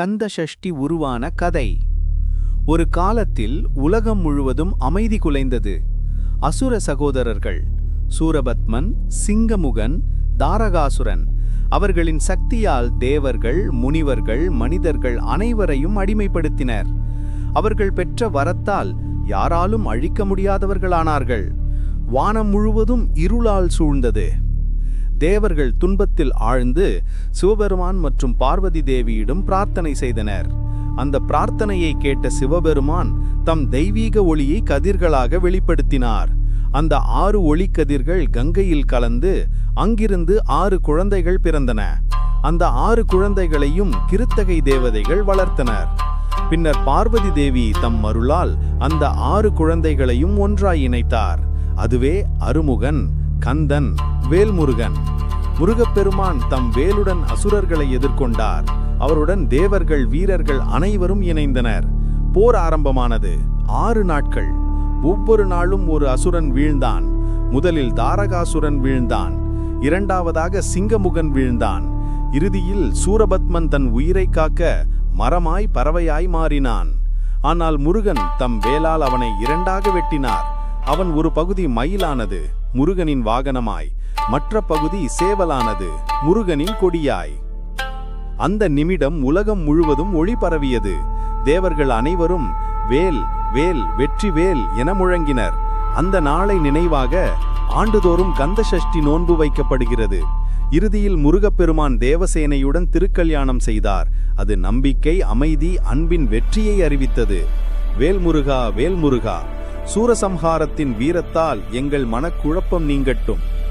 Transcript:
கந்த சஷ்டி உருவான கதை. ஒரு காலத்தில் உலகம் முழுவதும் அமைதி குலைந்தது. அசுர சகோதரர்கள் சூரபத்மன் சிங்கமுகன் தாரகாசுரன் அவர்களின் சக்தியால் தேவர்கள் முனிவர்கள் மனிதர்கள் அனைவரையும் அடிமைப்படுத்தினர். அவர்கள் பெற்ற வரத்தால் யாராலும் அழிக்க முடியாதவர்களானார்கள். வானம் முழுவதும் இருளால் சூழ்ந்தது. தேவர்கள் துன்பத்தில் ஆழ்ந்து சிவபெருமான் மற்றும் பார்வதி தேவியிடம் பிரார்த்தனை செய்தனர். அந்த பிரார்த்தனையை கேட்ட சிவபெருமான் தம் தெய்வீக ஒளியை கதிர்களாக வெளிப்படுத்தினார். அந்த ஆறு ஒளிக்கதிர்கள் கங்கையில் கலந்து அங்கிருந்து ஆறு குழந்தைகள் பிறந்தன. அந்த ஆறு குழந்தைகளையும் கிருத்தகை தேவதைகள் வளர்த்தனர். பின்னர் பார்வதி தேவி தம் மருளால் அந்த ஆறு குழந்தைகளையும் ஒன்றாய் இணைத்தார். அதுவே அருமுகன். கந்தன் வேல்முருகன். முருகப்பெருமான் தம் வேலுடன் அசுரர்களை எதிர்கொண்டார். அவருடன் தேவர்கள் வீரர்கள் அனைவரும் இணைந்தனர். போர் ஆரம்பமானது. ஆறு நாட்கள். ஒவ்வொரு நாளும் ஒரு அசுரன் வீழ்ந்தான். முதலில் தாரகாசுரன் வீழ்ந்தான். இரண்டாவதாக சிங்கமுகன் வீழ்ந்தான். இறுதியில் சூரபத்மன் தன் உயிரை காக்க மரமாய் பறவையாய் மாறினான். ஆனால் முருகன் தம் வேலால் அவனை இரண்டாக வெட்டினார். அவன் ஒரு பகுதி மயிலானது. முருகனின் வாகனமாய். மற்ற பகுதி சேவலானது. முருகனின் கொடியாய். அந்த நிமிடம் உலகம் முழுவதும் ஒளி பரவியது. தேவர்கள் அனைவரும் வேல் வேல் வெற்றி வேல் என முழங்கினர். அந்த நாளை நினைவாக ஆண்டுதோறும் கந்த சஷ்டி நோன்பு வைக்கப்படுகிறது. இறுதியில் முருகப்பெருமான் தேவசேனையுடன் திருக்கல்யாணம் செய்தார். அது நம்பிக்கை அமைதி அன்பின் வெற்றியை அறிவித்தது. வேல்முருகா வேல்முருகா. சூரசம்ஹாரத்தின் வீரத்தால் எங்கள் மனக்குழப்பம் நீங்கட்டும்.